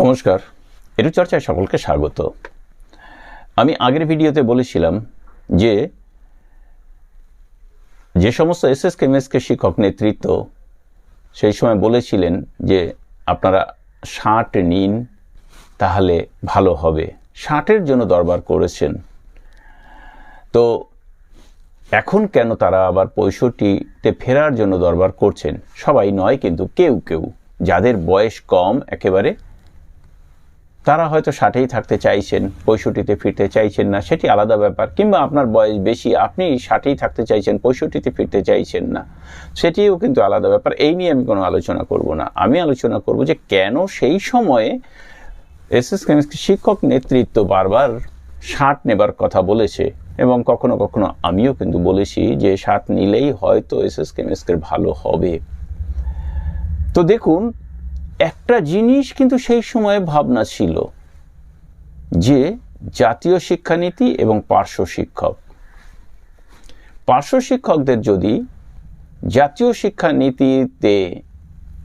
নমস্কার। এটু চর্চায় সকলকে স্বাগত। আমি আগের ভিডিওতে বলেছিলাম যে যে সমস্ত এস এস কেমএসকে শিক্ষক নেতৃত্ব সেই সময় বলেছিলেন যে, আপনারা ষাট নিন, তাহলে ভালো হবে। ষাটের জন্য দরবার করেছেন। তো এখন কেন তারা আবার পঁয়ষট্টিতে ফেরার জন্য দরবার করছেন? সবাই নয় কিন্তু কেউ কেউ। যাদের বয়স কম, একেবারে তারা হয়তো ষাটেই থাকতে চাইছেন, পঁয়ষট্টিতে ফিরতে চাইছেন না, সেটি আলাদা ব্যাপার। কিংবা আপনার বয়স বেশি, আপনি ষাটেই থাকতে চাইছেন, পঁয়ষট্টিতে ফিরতে চাইছেন না। সেটিও কিন্তু আলাদা ব্যাপার। এই নিয়ে আমি কোনো আলোচনা করব না। আমি আলোচনা করব যে কেন সেই সময়ে এস এস কেমিস্ট্রি শিক্ষক নেতৃত্ব বারবার ষাট নেবার কথা বলেছে এবং কখনো কখনো আমিও কিন্তু বলেছি যে ষাট নিলেই হয়তো এস এস কেমিস্ট্রির ভালো হবে। তো দেখুন একটা জিনিস কিন্তু সেই সময়ে ভাবনা ছিল যে জাতীয় শিক্ষানীতি এবং পার্শ্ব শিক্ষক। পার্শ্ব শিক্ষকদের যদি জাতীয় শিক্ষানীতিতে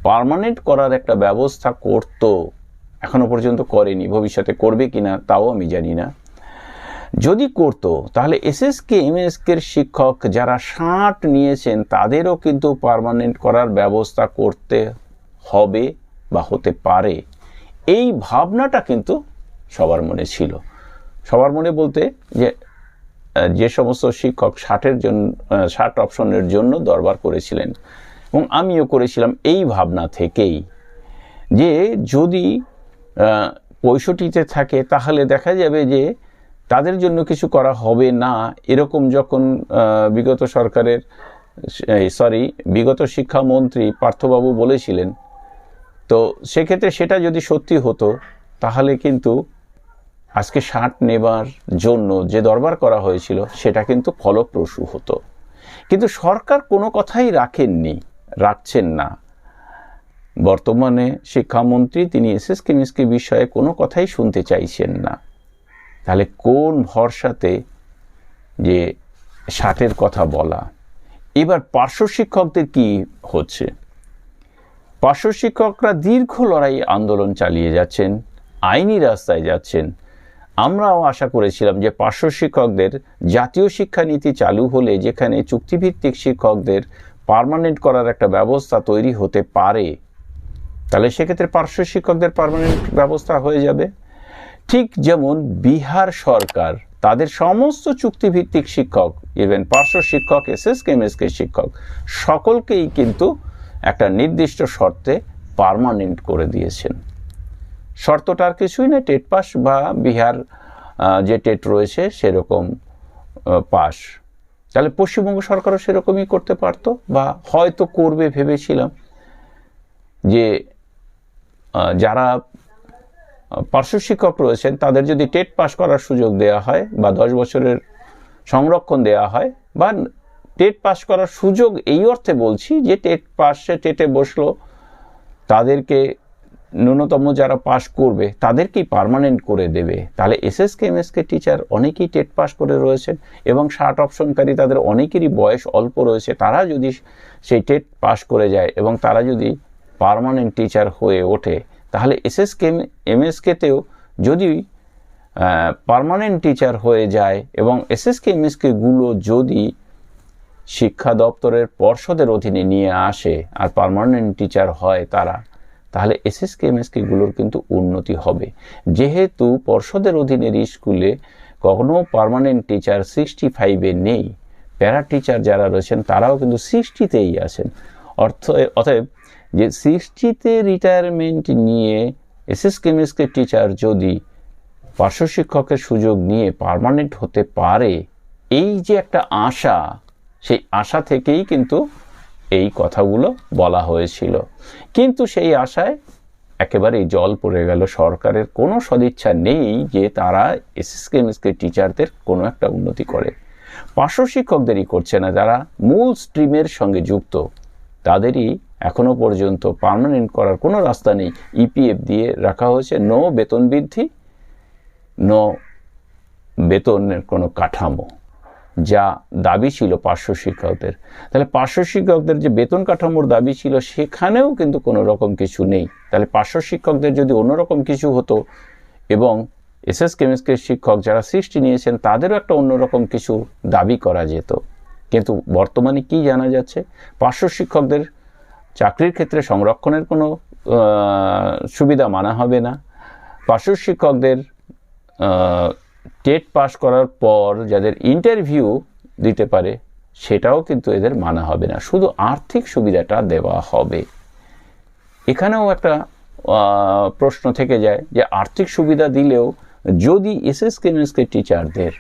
পার্মানেন্ট করার একটা ব্যবস্থা করত, এখনও পর্যন্ত করেনি, ভবিষ্যতে করবে কিনা তাও আমি জানি না। যদি করত, তাহলে এসএসকে, এমএসকের শিক্ষক যারা ষাট নিয়েছেন, তাদেরও কিন্তু পার্মানেন্ট করার ব্যবস্থা করতে হবে। বা হতে পারে। এই ভাবনাটা কিন্তু সবার মনে ছিল। সবার মনে বলতে যে যে সমস্ত শিক্ষক ষাটের জন্য ষাট অপশনের জন্য দরবার করেছিলেন এবং আমিও করেছিলাম এই ভাবনা থেকেই যে, যদি পঁয়ষট্টিতে থাকে তাহলে দেখা যাবে যে, তাদের জন্য কিছু করা হবে না। এরকম যখন বিগত সরকারের সরি, বিগত শিক্ষামন্ত্রী পার্থবাবু বলেছিলেন তো সেক্ষেত্রে সেটা যদি সত্যি হতো, তাহলে কিন্তু আজকে ষাট নেবার জন্য যে দরবার করা হয়েছিল, সেটা কিন্তু ফলপ্রসূ হতো। কিন্তু সরকার কোনো কথাই রাখেননি, রাখছেন না। বর্তমানে শিক্ষামন্ত্রী, তিনি এস এস কেমিস্ট্রি বিষয়ে কোনো কথাই শুনতে চাইছেন না। তাহলে কোন ভরসাতে যে ষাটের কথা বলা? এবার পার্শ্ব শিক্ষকদের কি হচ্ছে? পার্শ্ব শিক্ষকরা দীর্ঘ লড়াই আন্দোলন চালিয়ে যাচ্ছেন, আইনি রাস্তায় যাচ্ছেন। আমরাও আশা করেছিলাম যে পার্শ্ব শিক্ষকদের জাতীয় শিক্ষানীতি চালু হলে যেখানে চুক্তিভিত্তিক শিক্ষকদের পারমানেন্ট করার একটা ব্যবস্থা তৈরি হতে পারে, তাহলে সেক্ষেত্রে পার্শ্ব শিক্ষকদের পারমানেন্ট ব্যবস্থা হয়ে যাবে। ঠিক যেমন বিহার সরকার, তাদের সমস্ত চুক্তিভিত্তিক শিক্ষক, ইভেন পার্শ্ব শিক্ষক এস এস কেমএসকে শিক্ষক, সকলকেই কিন্তু একটা নির্দিষ্ট শর্তে পারমানেন্ট করে দিয়েছেন। শর্তটা আর কিছুই না টেট পাস বা বিহার যে টেট রয়েছে সেরকম পাস। তাহলে পশ্চিমবঙ্গ সরকারও সেরকমই করতে পারত বা হয়তো করবে ভেবেছিলাম যে যারা পার্শ্ব শিক্ষক রয়েছেন তাদের যদি টেট পাস করার সুযোগ দেওয়া হয় বা দশ বছরের সংরক্ষণ দেওয়া হয় বা টেট পাস করার সুযোগ এই অর্থে বলছি যে টেট পাশে টেটে বসল, তাদেরকে ন্যূনতম যারা পাস করবে তাদেরকেই পারমানেন্ট করে দেবে। তাহলে এসএসকে, এমএসকে টিচার অনেকেই টেট পাস করে রয়েছেন এবং ষাট অপশনকারী তাদের অনেকেরই বয়স অল্প রয়েছে, তারা যদি সেই টেট পাস করে যায় এবং তারা যদি পারমানেন্ট টিচার হয়ে ওঠে, তাহলে এসএসকে, এমএসকেতেও যদি পারমানেন্ট টিচার হয়ে যায় এবং এসএসকে, এমএসকেগুলো যদি শিক্ষা দপ্তরের পর্ষদের অধীনে নিয়ে আসে আর পারমানেন্ট টিচার হয় তারা, তাহলে এসএসকে এমএসকেগুলোর কিন্তু উন্নতি হবে। যেহেতু পর্ষদের অধীনের স্কুলে কখনো পারমানেন্ট টিচার সিক্সটি ফাইভে নেই প্যারা টিচার যারা রয়েছেন তারাও কিন্তু সিক্সটিতেই আছেন। অর্থ, অতএব যে সিক্সটিতে রিটায়ারমেন্ট নিয়ে এসএস কেমিস্ট্রি টিচার যদি পার্শ্ব শিক্ষকের সুযোগ নিয়ে পারমানেন্ট হতে পারে, এই যে একটা আশা সেই আশা থেকেই কিন্তু এই কথাগুলো বলা হয়েছিল। কিন্তু সেই আশায় একেবারেই জল পড়ে গেল। সরকারের কোনো সদিচ্ছা নেই যে তারা এসএস কেমিস্ট্রি টিচারদের কোনো একটা উন্নতি করে। পার্শ্ব শিক্ষকদেরই করছে না। যারা মূল স্ট্রিমের সঙ্গে যুক্ত, তাদেরই এখনও পর্যন্ত পার্মানেন্ট করার কোনো রাস্তা নেই। ইপিএফ দিয়ে রাখা হয়েছে। নো বেতন বৃদ্ধি, নো বেতনের কোনো কাঠামো। যা দাবি ছিল পার্শ্ব শিক্ষকদের। তাহলে পার্শ্ব শিক্ষকদের যে বেতন কাঠামোর দাবি ছিল, সেখানেও কিন্তু কোনো রকম কিছু নেই। তাহলে পার্শ্ব শিক্ষকদের যদি অন্যরকম কিছু হতো এবং এসএস কেমিস্ট্রির শিক্ষক যারা সৃষ্টি নিয়েছেন, তাদেরও একটা অন্যরকম কিছু দাবি করা যেত। কিন্তু বর্তমানে কি জানা যাচ্ছে? পার্শ্ব শিক্ষকদের চাকরির ক্ষেত্রে সংরক্ষণের কোনো সুবিধা মানা হবে না। পার্শ্ব শিক্ষকদের টেট পাস করার পর যাদের ইন্টারভিউ দিতে পারে, সেটাও কিন্তু এদের মানা হবে না। শুধু আর্থিক সুবিধাটা দেওয়া হবে। এখানেও একটা প্রশ্ন থেকে যায় যে আর্থিক সুবিধা দিলেও যদি এসএস কেমিস্ট্রি টিচারদের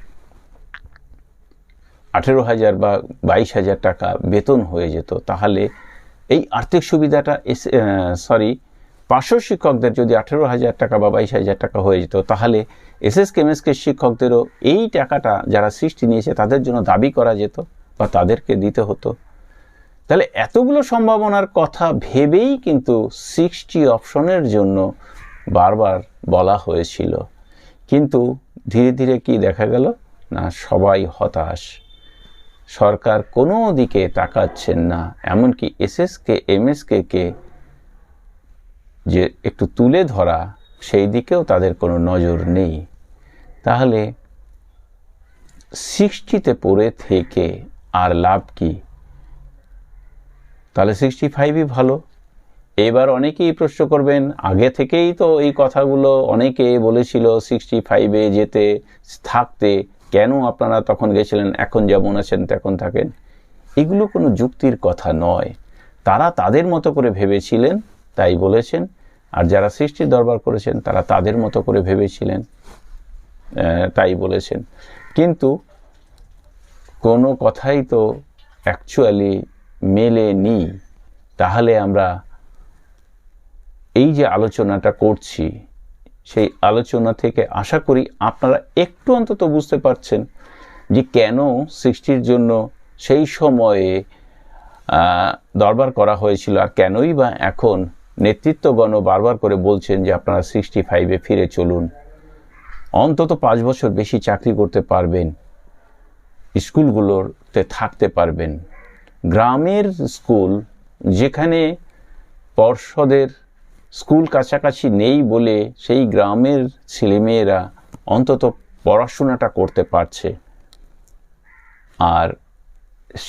আঠেরো হাজার বা বাইশ হাজার টাকা বেতন হয়ে যেত, তাহলে এই আর্থিক সুবিধাটা সরি পার্শ্ব শিক্ষকদের যদি আঠেরো হাজার টাকা বা বাইশ হাজার টাকা হয়ে যেত, তাহলে এসএস কেমিস্ট্রি শিক্ষকদেরও এই টাকাটা যারা সৃষ্টি নিয়েছে, তাদের জন্য দাবি করা যেত বা তাদেরকে দিতে হতো। তাহলে এতগুলো সম্ভাবনার কথা ভেবেই কিন্তু সিক্সটি অপশনের জন্য বারবার বলা হয়েছিল। কিন্তু ধীরে ধীরে কি দেখা গেল? না, সবাই হতাশ। সরকার কোনো দিকে তাকাচ্ছেন না, এমনকি এসএসকে এমএসকে কে যে একটু তুলে ধরা, সেই দিকেও তাদের কোনো নজর নেই। তাহলে সিক্সটিতে পড়ে থেকে আর লাভ কি? তাহলে সিক্সটি ফাইভই ভালো। এবার অনেকেই প্রশ্ন করবেন, আগে থেকেই তো এই কথাগুলো অনেকে বলেছিল সিক্সটি ফাইভে যেতে, থাকতে, কেন আপনারা তখন গেছিলেন, এখন যেমন আছেন তেমন থাকেন। এগুলো কোনো যুক্তির কথা নয়। তারা তাদের মতো করে ভেবেছিলেন তাই বলেছেন। আর যারা সৃষ্টির দরবার করেছেন, তারা তাদের মতো করে ভেবেছিলেন তাই বলেছেন। কিন্তু কোনো কথাই তো অ্যাকচুয়ালি মেলেনি। তাহলে আমরা এই যে আলোচনাটা করছি, সেই আলোচনা থেকে আশা করি আপনারা একটু অন্তত বুঝতে পারছেন যে কেন সৃষ্টির জন্য সেই সময়ে দরবার করা হয়েছিল আর কেনই বা এখন নেতৃত্বগণ বারবার করে বলছেন যে আপনারা সিক্সটি ফাইভে ফিরে চলুন। অন্তত পাঁচ বছর বেশি চাকরি করতে পারবেন, স্কুলগুলোতে থাকতে পারবেন। গ্রামের স্কুল যেখানে পর্ষদের স্কুল কাছাকাছি নেই বলে সেই গ্রামের ছেলেমেয়েরা অন্তত পড়াশোনাটা করতে পারছে। আর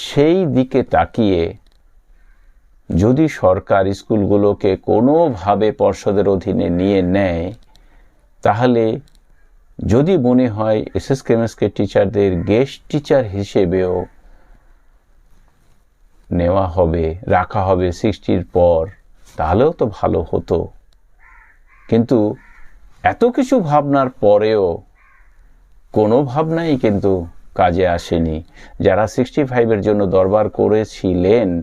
সেই দিকে তাকিয়ে যদি সরকার স্কুলগুলোকে কোনোভাবে পর্ষদের অধীনে নিয়ে নেয়, তাহলে যদি মনে হয় এসএস কেমিস্ট্রি টিচারদের গেস্ট টিচার হিসেবেও নেওয়া হবে, রাখা হবে সৃষ্টির পর, তাহলেও তো ভালো হতো। কিন্তু এত কিছু ভাবনার পরেও কোনো ভাবনাই কিন্তু কাজে আসেনি। যারা সিক্সটি ফাইভের জন্য দরবার করেছিলেন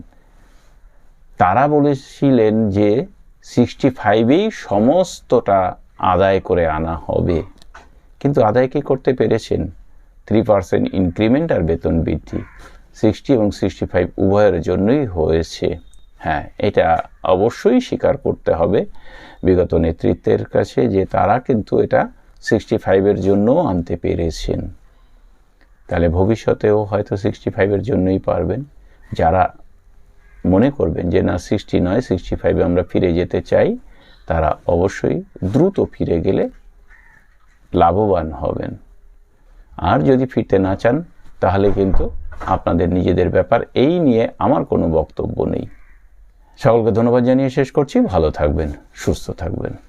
তারা বলেছিলেন যে সিক্সটি ফাইভেই সমস্তটা আদায় করে আনা হবে। কিন্তু আদায় কি করতে পেরেছেন? থ্রি পার্সেন্ট ইনক্রিমেন্ট আর বেতন বৃদ্ধি। সিক্সটি এবং সিক্সটি ফাইভ উভয়ের জন্যই হয়েছে। হ্যাঁ এটা অবশ্যই স্বীকার করতে হবে বিগত নেতৃত্বের কাছে যে তারা কিন্তু এটা সিক্সটি ফাইভের জন্যও আনতে পেরেছেন। তাহলে ভবিষ্যতেও হয়তো সিক্সটি ফাইভের জন্যই পারবেন। যারা মনে করবেন যে না সিক্সটি নয় সিক্সটি ফাইভে আমরা ফিরে যেতে চাই, তারা অবশ্যই দ্রুত ফিরে গেলে লাভবান হবেন। আর যদি ফিরতে না চান, তাহলে কিন্তু আপনাদের নিজেদের ব্যাপার, এই নিয়ে আমার কোনো বক্তব্য নেই। সকলকে ধন্যবাদ জানিয়ে শেষ করছি। ভালো থাকবেন, সুস্থ থাকবেন।